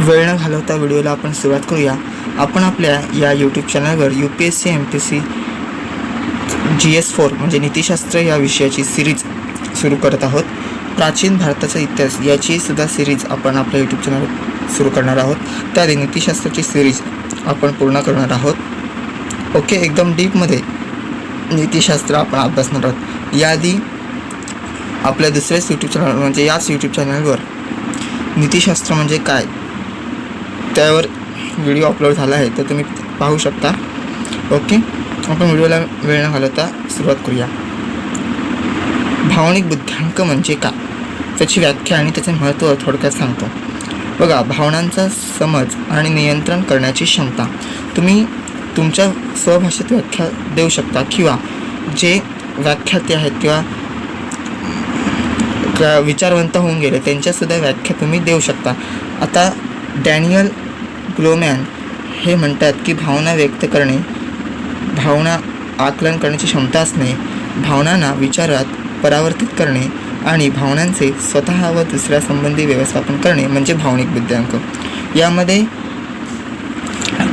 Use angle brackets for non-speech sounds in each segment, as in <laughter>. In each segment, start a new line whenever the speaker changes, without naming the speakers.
वेळ न घालवता व्हिडिओला आपण सुरुवात करूया. आपण आपल्या या यूट्यूब चॅनलवर U P S C M P C G S four म्हणजे नीतिशास्त्र या विषयाची सिरीज सुरू करत आहोत. प्राचीन भारताचा इतिहास याची सुद्धा सिरीज आपण आपल्या यूट्यूब चॅनलवर सुरू करणार आहोत. त्याआधी नीतिशास्त्राची सिरीज आपण पूर्ण करणार आहोत. ओके एकदम डीपमध्ये नीतिशास्त्र आपण अभ्यासणार आहोत. याआधी आपल्या दुसऱ्याच यूट्यूब चॅनल म्हणजे याच यूट्यूब चॅनलवर नीतिशास्त्र म्हणजे काय? त्यावर व्हिडिओ अपलोड झाला आहे तर तुम्ही पाहू शकता. ओके आपण व्हिडिओला वेळ न घालवता सुरुवात करूया. भावनिक बुद्ध्यांक म्हणजे काय? त्याची व्याख्या आणि त्याचे महत्त्व थोडक्यात सांगतो. बघा भावनांचा समज आणि नियंत्रण करण्याची क्षमता. तुम्ही तुमच्या स्वभाषेत व्याख्या देऊ शकता किंवा जे व्याख्याते आहेत किंवा का विचारवंत होऊन गेले त्यांच्यासुद्धा व्याख्या तुम्ही देऊ शकता. आता डॅनियल ग्लोमॅन हे म्हणतात की भावना व्यक्त करणे भावना आकलन करण्याची क्षमता असणे भावनांना विचारात परावर्तित करणे आणि भावनांचे स्वतः व दुसऱ्या संबंधी व्यवस्थापन करणे म्हणजे भावनिक बुद्ध्यांक. यामध्ये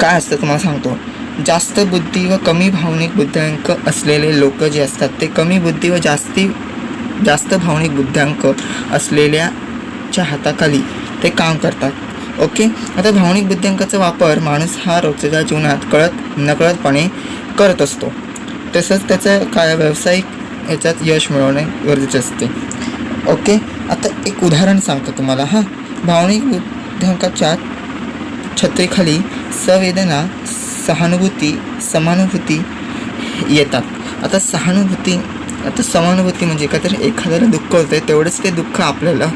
काय असतं तुम्हाला सांगतो. जास्त बुद्धी व कमी भावनिक बुद्ध्यांक असलेले लोक जे असतात ते कमी बुद्धी व जास्ती जास्त भावनिक बुद्ध्यांक असलेल्याच्या हाताखाली ते काम करतात. ओके? आता भावनिक बुद्ध्यांकाचा वापर माणूस हा रोजच्या जीवनात कळत नकळतपणे करत असतो. तसंच त्याचं काय व्यावसायिक याच्यात यश मिळवणे गरजेचे असते. ओके? आता एक उदाहरण सांगतो तुम्हाला हां. भावनिक बुद्ध्यांकाच्या छत्रीखाली संवेदना सहानुभूती समानुभूती येतात. आता सहानुभूती आता समानुभूती म्हणजे काय? तर एखाद्याला दुःख होतं आहे तेवढंच ते दुःख आपल्याला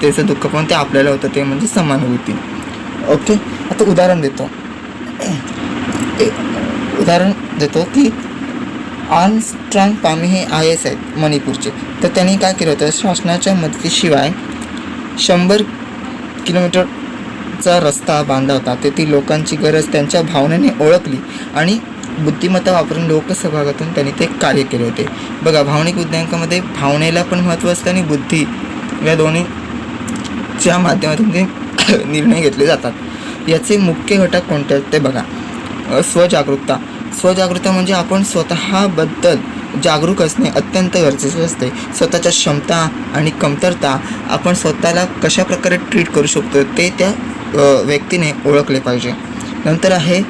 त्याचं दुःख पण ते आपल्याला होतं ते म्हणजे समानुभूती ओके आता उदाहरण देतो. ए- उदाहरण देतो की आर्मस्ट्रॉंग पामी हे आय एस आहेत मणिपूरचे. तर त्यांनी काय केलं होतं? शासनाच्या मदतीशिवाय शंभर किलोमीटरचा रस्ता बांधला होता. तेथील लोकांची गरज त्यांच्या भावनेने ओळखली आणि बुद्धिमत्ता वापरून लोकसहभागातून त्यांनी ते कार्य केले होते. बघा भावनिक उद्यांकामध्ये भावनेला पण महत्त्व असतं आणि बुद्धी या दोन्ही दोन्हीच्या माध्यमातून <laughs> निर्णय घेतले जातात. याचे मुख्य घटक कोणते आहेत ते बघा. स्वजागरूकता स्वजागरूकता म्हणजे आपण स्वतःबद्दल जागरूक असणे अत्यंत गरजेचे असते. स्वतःच्या क्षमता आणि कमतरता आपण स्वतःला कशा प्रकारे ट्रीट करू शकतो ते त्या व्यक्तीने ओळखले पाहिजे. नंतर आहे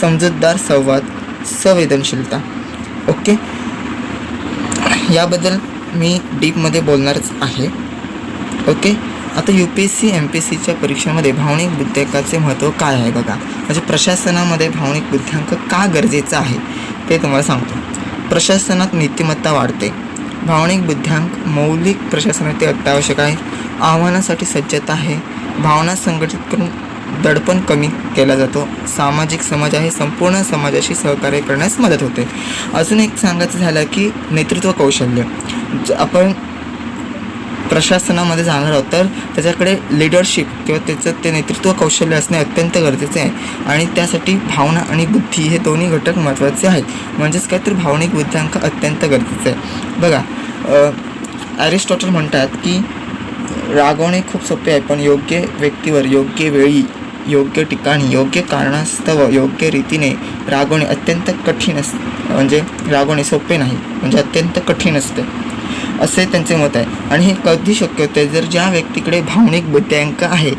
समजूतदार संवाद संवेदनशीलता. ओके? याबद्दल मी डीपमध्ये बोलणारच आहे. ओके? आता U P S C M P S सीच्या परीक्षेमध्ये भावनिक बुद्ध्यांकाचे महत्त्व काय आहे बघा. म्हणजे प्रशासनामध्ये भावनिक बुद्ध्यांक का गरजेचा आहे ते तुम्हाला सांगतो. प्रशासनात नीतिमत्ता वाढते. भावनिक बुद्ध्यांक मौलिक प्रशासनात ते अत्यावश्यक आहे. आव्हानासाठी सज्जता आहे. भावना संघटित करून दडपण कमी केला जातो. सामाजिक समाज आहे संपूर्ण समाजाशी सहकार्य करण्यास मदत होते. अजून एक सांगायचं झालं की नेतृत्व कौशल्य. ज- आपण प्रशासनामध्ये जाणार आहोत तर त्याच्याकडे लिडरशिप किंवा त्याचं ते नेतृत्व कौशल्य असणे अत्यंत गरजेचे आहे. आणि त्यासाठी भावना आणि बुद्धी हे दोन्ही घटक महत्त्वाचे आहेत. म्हणजेच काय तर भावनिक बुद्ध्यांक अत्यंत गरजेचं आहे. बघा ॲरिस्टॉटल म्हणतात की रागवणे खूप सोपे आहे पण योग्य व्यक्तीवर योग्य वेळी योग्य ठिकाणी योग्य कारणास्तव योग्य रीतीने रागवणे अत्यंत कठीण अस म्हणजे रागवणे सोपे नाही म्हणजे अत्यंत कठीण असते. असे त्यांचे मत आहे. आणि हे कधी शक्य होते जर ज्या व्यक्तीकडे भावनिक बुद्ध्यांक आहे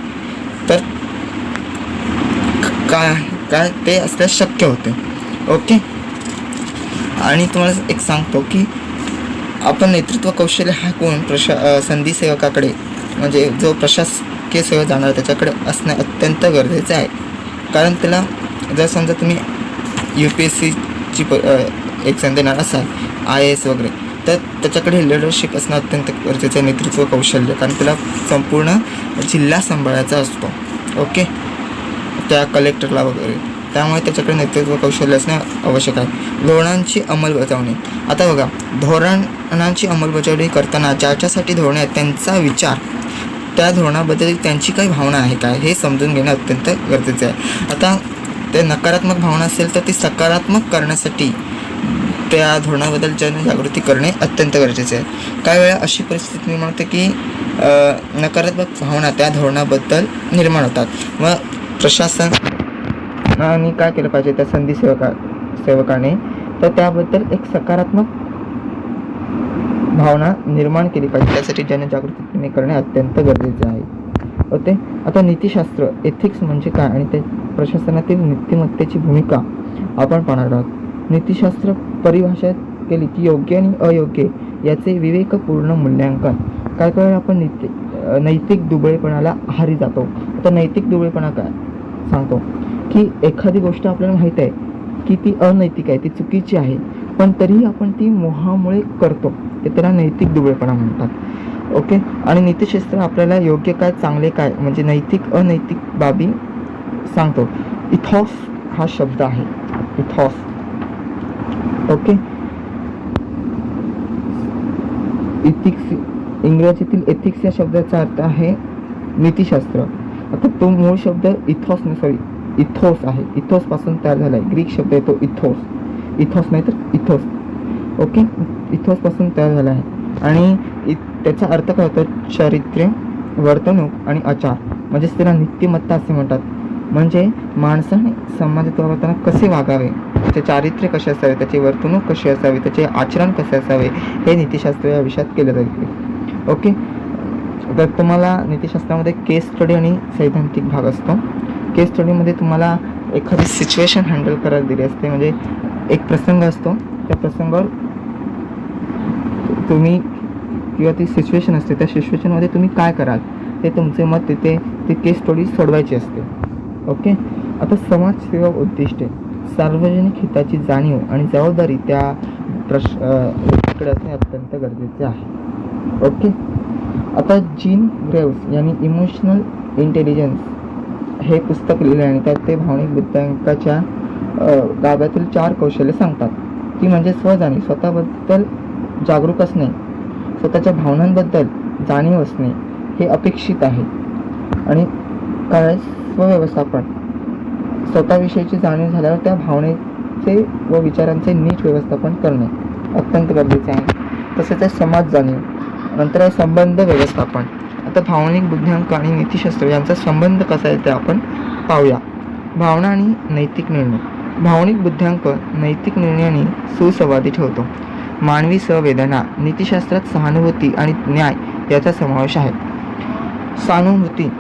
तर काय काय ते असल्यास शक्य होते. ओके? आणि तुम्हाला एक सांगतो की आपण नेतृत्व कौशल्य हा कोण प्रशा संधी सेवकाकडे म्हणजे जो प्रशासकीय सेवा जाणार त्याच्याकडे असणं अत्यंत गरजेचं आहे. कारण त्याला जर समजा तुम्ही यू पी एस सीची प एक्झाम देणार असाल आय ए एस वगैरे तर त्याच्याकडे लिडरशिप असणं अत्यंत गरजेचं आहे नेतृत्व कौशल्य कारण त्याला संपूर्ण जिल्हा सांभाळायचा असतो. ओके त्या कलेक्टरला वगैरे. त्यामुळे त्याच्याकडे नेतृत्व कौशल्य असणे आवश्यक आहे. धोरणांची अंमलबजावणी. आता बघा धोरणांची अंमलबजावणी करताना ज्याच्यासाठी धोरणे आहेत त्यांचा विचार. त्या धोरणाबद्दल त्यांची काही भावना आहे काय हे समजून घेणं अत्यंत गरजेचं आहे. आता ते नकारात्मक भावना असेल तर ती सकारात्मक करण्यासाठी त्या धोरणाबद्दल जनजागृती करणे अत्यंत गरजेचे आहे. काही वेळा अशी परिस्थिती निर्माण होते की नकारात्मक भावना त्या धोरणाबद्दल निर्माण होतात. व प्रशासनाने काय केलं पाहिजे त्या संधी सेवका सेवकाने? तर त्याबद्दल एक सकारात्मक भावना निर्माण केली पाहिजे. त्यासाठी जनजागृती करणे अत्यंत गरजेचे आहे. होते आता नीतिशास्त्र एथिक्स म्हणजे काय? आणि ते प्रशासनातील नीतिमत्तेची भूमिका आपण पाहणार आहोत. नीतिशास्त्र परिभाषा केली की योग्य आणि अयोग्य याचे विवेकपूर्ण मूल्यांकन. काय काय आपण नीति नैतिक दुबळेपणाला आहारी जातो? आता नैतिक दुबळेपणा काय? सांगतो. की एखादी गोष्ट आपल्याला माहीत आहे की ती अनैतिक आहे ती चुकीची आहे पण तरीही आपण ती मोहामुळे करतो. ते त्याला नैतिक दुबळेपणा म्हणतात. ओके? आणि नीतिशास्त्र आपल्याला योग्य काय चांगले काय म्हणजे नैतिक अनैतिक बाबी सांगतो. इथॉस हा शब्द आहे. इथॉस. ओके. इथिक्स इंग्रजीतील एथिक्स या शब्दाचा अर्थ आहे नीतिशास्त्र. आता तो मूळ शब्द इथॉस नाही सॉरी इथोस आहे. इथोस पासून तयार झाला आहे ग्रीक शब्द येतो इथोस. इथॉस नाही तर इथोस. ओके? इथोस पासून तयार झाला आहे. आणि त्याचा अर्थ काय होतो? चारित्र्य वर्तणूक आणि आचार. म्हणजेच त्याला नित्यमत्ता असे म्हणतात. म्हणजे माणसाने समाजात वागताना कसे वागावे? त्याचे चारित्र्य कसे असावे त्याची वर्तणूक कशी असावी त्याचे आचरण कसे असावे हे नीतिशास्त्र या विषयात केलं जाईल. ओके? तर तुम्हाला नीतिशास्त्रामध्ये केस स्टडी आणि सैद्धांतिक भाग असतो. केस स्टडीमध्ये तुम्हाला एखादी सिच्युएशन हँडल करायला दिली असते. म्हणजे एक प्रसंग असतो. त्या प्रसंगावर तुम्ही किंवा ती सिच्युएशन असते त्या सिच्युएशनमध्ये तुम्ही काय कराल ते तुमचे मत तिथे ती केस स्टडी सोडवायची असते. ओके? आता समाजसेवा उद्दिष्टे. सार्वजनिक हिताची जाणीव आणि जबाबदारी त्या प्रश व्यक्तीकडे असणे अत्यंत गरजेचे आहे. ओके? आता जीन ग्रेव्स यांनी इमोशनल इंटेलिजन्स हे पुस्तक लिहिले आणि त्यात ते भावनिक बुद्धांकाच्या गाव्यातील चार कौशल्य सांगतात. ती म्हणजे स्वजाणी स्वतःबद्दल जागरूक असणे स्वतःच्या भावनांबद्दल जाणीव असणे हे अपेक्षित आहे. आणि काय स्वव्यवस्थापन स्वतःविषयीची जाणीव झाल्यावर त्या भावनेचे व विचारांचे नीट व्यवस्थापन करणे अत्यंत गरजेचे आहे. तसेच आहे समाज जाणीव नंतर आहे संबंध व्यवस्थापन. आता भावनिक बुद्ध्यांक आणि नीतिशास्त्र यांचा संबंध कसा आहे ते आपण पाहूया. भावना आणि नैतिक निर्णय. भावनिक बुद्ध्यांक नैतिक निर्णयाने सुसंवादी ठेवतो. मानवी संवेदना नीतिशास्त्रात सहानुभूती आणि न्याय याचा समावेश आहे. सहानुभूती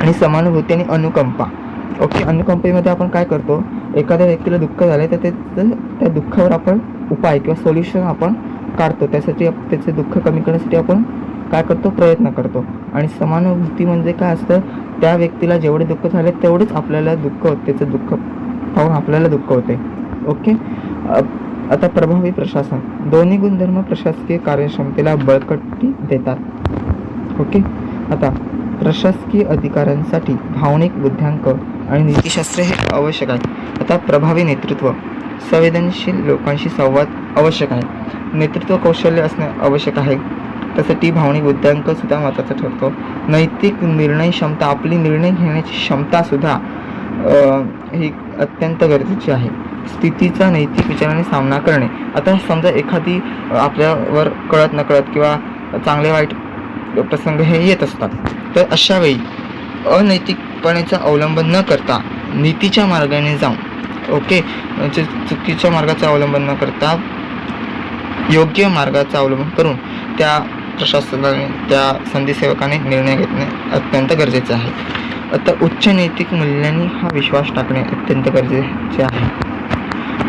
आणि समानुभूती आणि अनुकंपा. ओके अनुकंपेमध्ये आपण काय करतो? एखाद्या व्यक्तीला दुःख झालं तर ते त्या दुःखावर आपण उपाय किंवा सोल्युशन आपण काढतो. त्यासाठी त्याचे दुःख कमी करण्यासाठी आपण काय करतो? प्रयत्न करतो. आणि समानुभूती म्हणजे काय असतं? त्या व्यक्तीला जेवढे दुःख झाले तेवढेच आपल्याला दुःख होते. त्याचं दुःख पाहून आपल्याला दुःख होते. ओके? आता प्रभावी प्रशासन. दोन्ही गुणधर्म प्रशासकीय कार्यक्षमतेला बळकटी देतात. ओके? आता प्रशासकीय अधिकाऱ्यांसाठी भावनिक बुद्ध्यांक आणि नीतिशास्त्र हे आवश्यक आहे. आता प्रभावी नेतृत्व संवेदनशील लोकांशी संवाद आवश्यक आहे. नेतृत्व कौशल्य असणे आवश्यक आहे. त्यासाठी भावनिक बुद्ध्यांक सुद्धा महत्त्वाचा ठरतो. नैतिक निर्णय क्षमता आपली निर्णय घेण्याची क्षमता सुद्धा ही अत्यंत गरजेची आहे. स्थितीचा नैतिक विचाराने सामना करणे. आता समजा एखादी आपल्यावर कळत नकळत किंवा चांगले वाईट प्रसंग हे येत असतात. तर अशावेळी अनैतिकपणेचा अवलंब न करता नीतीच्या मार्गाने जाऊन ओके म्हणजे चुकीच्या मार्गाचा अवलंब न करता योग्य मार्गाचा अवलंब करून त्या प्रशासनाने त्या संधीसेवकाने निर्णय घेणे अत्यंत गरजेचे आहे. आता उच्च नैतिक मूल्यांनी हा विश्वास टाकणे अत्यंत गरजेचे आहे.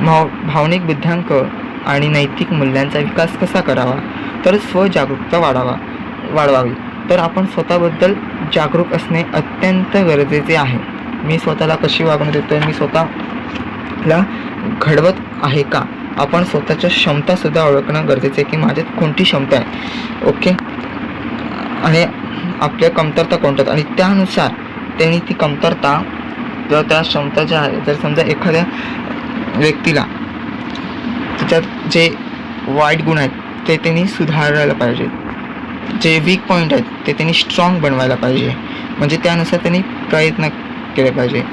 भाव भावनिक बुद्ध्यांक आणि नैतिक मूल्यांचा विकास कसा करावा? तर स्वजागरूकता वाढावा. वाढवावी. तर आपण स्वतःबद्दल जागरूक असणे अत्यंत गरजेचे आहे. मी स्वतःला कशी वागणूक देतो मी स्वतःला घडवत आहे का? आपण स्वतःच्या क्षमतासुद्धा ओळखणं गरजेचं आहे की माझ्यात कोणती क्षमता आहे? ओके? आणि आपल्या कमतरता कोणत्या आणि त्यानुसार त्यांनी ती कमतरता किंवा त्या क्षमता ज्या आहे जर समजा एखाद्या व्यक्तीला त्याच्यात जे वाईट गुण आहेत ते त्यांनी सुधारायला पाहिजे जे वीक पॉईंट आहेत ते त्यांनी स्ट्रॉंग बनवायला पाहिजे. म्हणजे त्यानुसार त्यांनी प्रयत्न केले पाहिजे.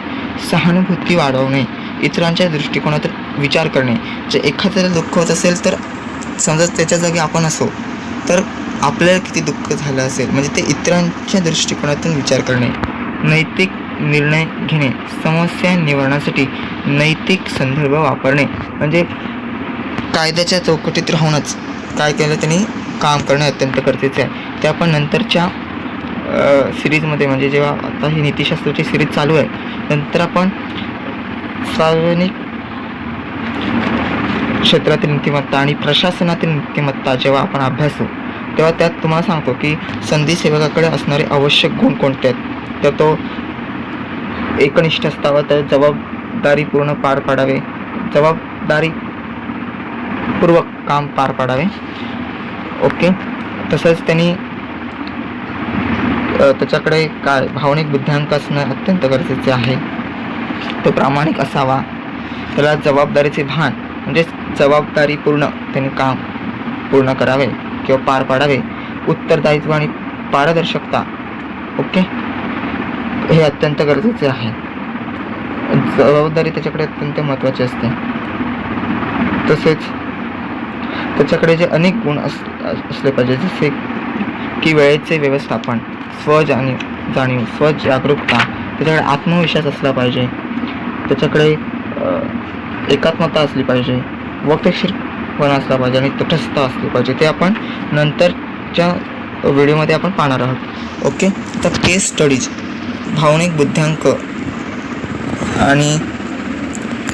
सहानुभूती वाढवणे इतरांच्या दृष्टिकोनातून विचार करणे. जे एखाद्याला दुःख होत असेल तर समजा त्याच्या जागी आपण असो तर आपल्याला किती दुःख झालं असेल म्हणजे ते इतरांच्या दृष्टिकोनातून विचार करणे. नैतिक निर्णय घेणे समस्या निवारणासाठी नैतिक संदर्भ वापरणे. म्हणजे कायद्याच्या चौकटीत राहूनच काय केलं त्यांनी? काम करणे अत्यंत गरजेचे आहे. ते आपण नंतरच्या सिरीजमध्ये म्हणजे जेव्हा आता ही नीतिशास्त्राची सिरीज चालू आहे नंतर आपण सार्वजनिक क्षेत्रातील नीतिमत्ता आणि प्रशासनातील नीतिमत्ता जेव्हा आपण अभ्यासू तेव्हा त्यात तुम्हाला सांगतो की संधी सेवकाकडे असणारे आवश्यक गुण कोणते आहेत? तर तो एकनिष्ठ असावा तर जबाबदारी पूर्ण पार पाडावे जबाबदारीपूर्वक काम पार पाडावे. ओके. तसंच त्यांनी त्याच्याकडे काय भावनिक बुद्ध्यांक असणं अत्यंत गरजेचे आहे. तो प्रामाणिक असावा. त्याला जबाबदारीचे भान म्हणजे जबाबदारीपूर्ण त्यांनी काम पूर्ण करावे किंवा पार पाडावे उत्तरदायित्व आणि पारदर्शकता ओके? हे अत्यंत गरजेचे आहे. जबाबदारी त्याच्याकडे अत्यंत महत्त्वाची असते. तसेच त्याच्याकडे जे अनेक गुण अस असले पाहिजे जसे की वेळेचे व्यवस्थापन स्वजाणीव जाणीव स्वजागरूकता त्याच्याकडे आत्मविश्वास असला पाहिजे. त्याच्याकडे एकात्मता असली पाहिजे वक्तशीरपणा असला पाहिजे आणि तटस्थता असली पाहिजे. ते आपण नंतरच्या व्हिडिओमध्ये आपण पाहणार आहोत. ओके? तर केस स्टडीज भावनिक बुद्ध्यांक आणि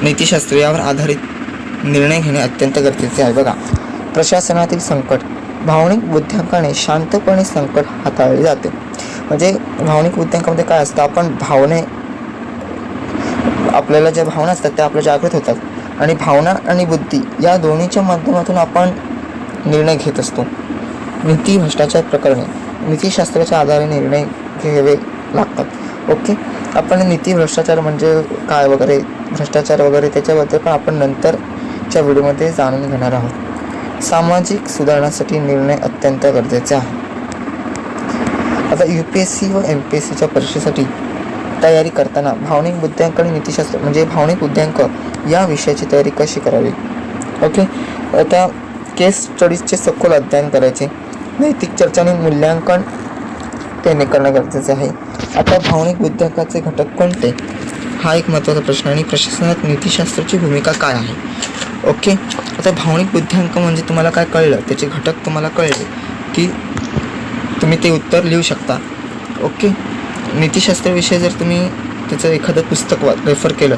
नीतीशास्त्र यावर आधारित निर्णय घेणे अत्यंत गरजेचे आहे. बघा प्रशासनातील संकट भावनिक बुद्ध्यांकाने शांतपणे संकट हाताळले जाते. म्हणजे भावनिक बुद्ध्यांकामध्ये काय असतं? आपण भावने आपल्याला ज्या भावना असतात त्या आपल्या जागृत होतात. आणि भावना आणि बुद्धी या दोन्हीच्या माध्यमातून आपण निर्णय घेत असतो. नीती भ्रष्टाचार प्रकरणे नीतीशास्त्राच्या आधारे निर्णय घ्यावे लागतात. ओके? आपण नीती भ्रष्टाचार म्हणजे काय वगैरे? भ्रष्टाचार वगैरे त्याच्याबद्दल पण आपण नंतरच्या व्हिडिओमध्ये जाणून घेणार आहोत. सामाजिक सुधारणासाठी निर्णय अत्यंत गरजेचे आहे. आता यू पी एस सी व एम पी एस सीच्या परीक्षेसाठी तयारी करताना भावनिक बुद्ध्यांक आणि नीतिशास्त्र म्हणजे भावनिक बुद्ध्यांक या विषयाची तयारी कशी करावी? ओके आता केस स्टडीजचे सखोल अध्ययन करायचे. नैतिक चर्चा आणि मूल्यांकन त्याने करणं गरजेचे आहे. आता भावनिक बुद्ध्यांकाचे घटक कोणते? हा एक महत्त्वाचा प्रश्न आणि प्रशासनात नीतिशास्त्राची भूमिका काय आहे? ओके? आता भावनिक बुद्ध्यांक म्हणजे तुम्हाला काय कळलं? त्याचे घटक तुम्हाला कळले की तुम्ही ते उत्तर लिहू शकता. ओके? नीतिशास्त्राविषयी जर तुम्ही त्याचं एखादं पुस्तक वा रेफर केलं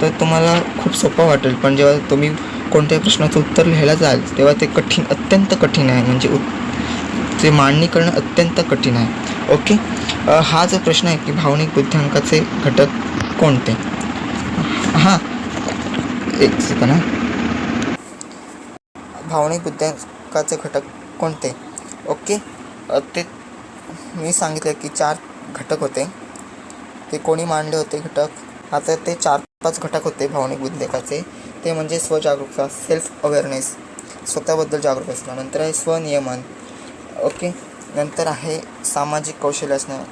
तर तुम्हाला खूप सोपं वाटेल. पण जेव्हा तुम्ही कोणत्याही प्रश्नाचं उत्तर लिहायला जाल तेव्हा ते कठीण अत्यंत कठीण आहे. म्हणजे उत ते मांडणी करणं अत्यंत कठीण आहे. ओके? हा जो प्रश्न आहे की भावनिक बुद्ध्यांकाचे घटक कोणते? हां. एक सेकंड हां. भावनिक बुद्ध्यांकाचे घटक कोणते? ओके ते मी सांगितलं की चार घटक होते. ते कोणी मांडले होते घटक? आता ते चार पाच घटक होते भावनिक बुद्धिकाचे ते म्हणजे स्वजागरूकता सेल्फ अवेअरनेस स्वतःबद्दल जागरूक असणं. नंतर आहे स्वनियमन. ओके नंतर आहे सामाजिक कौशल्य असणं.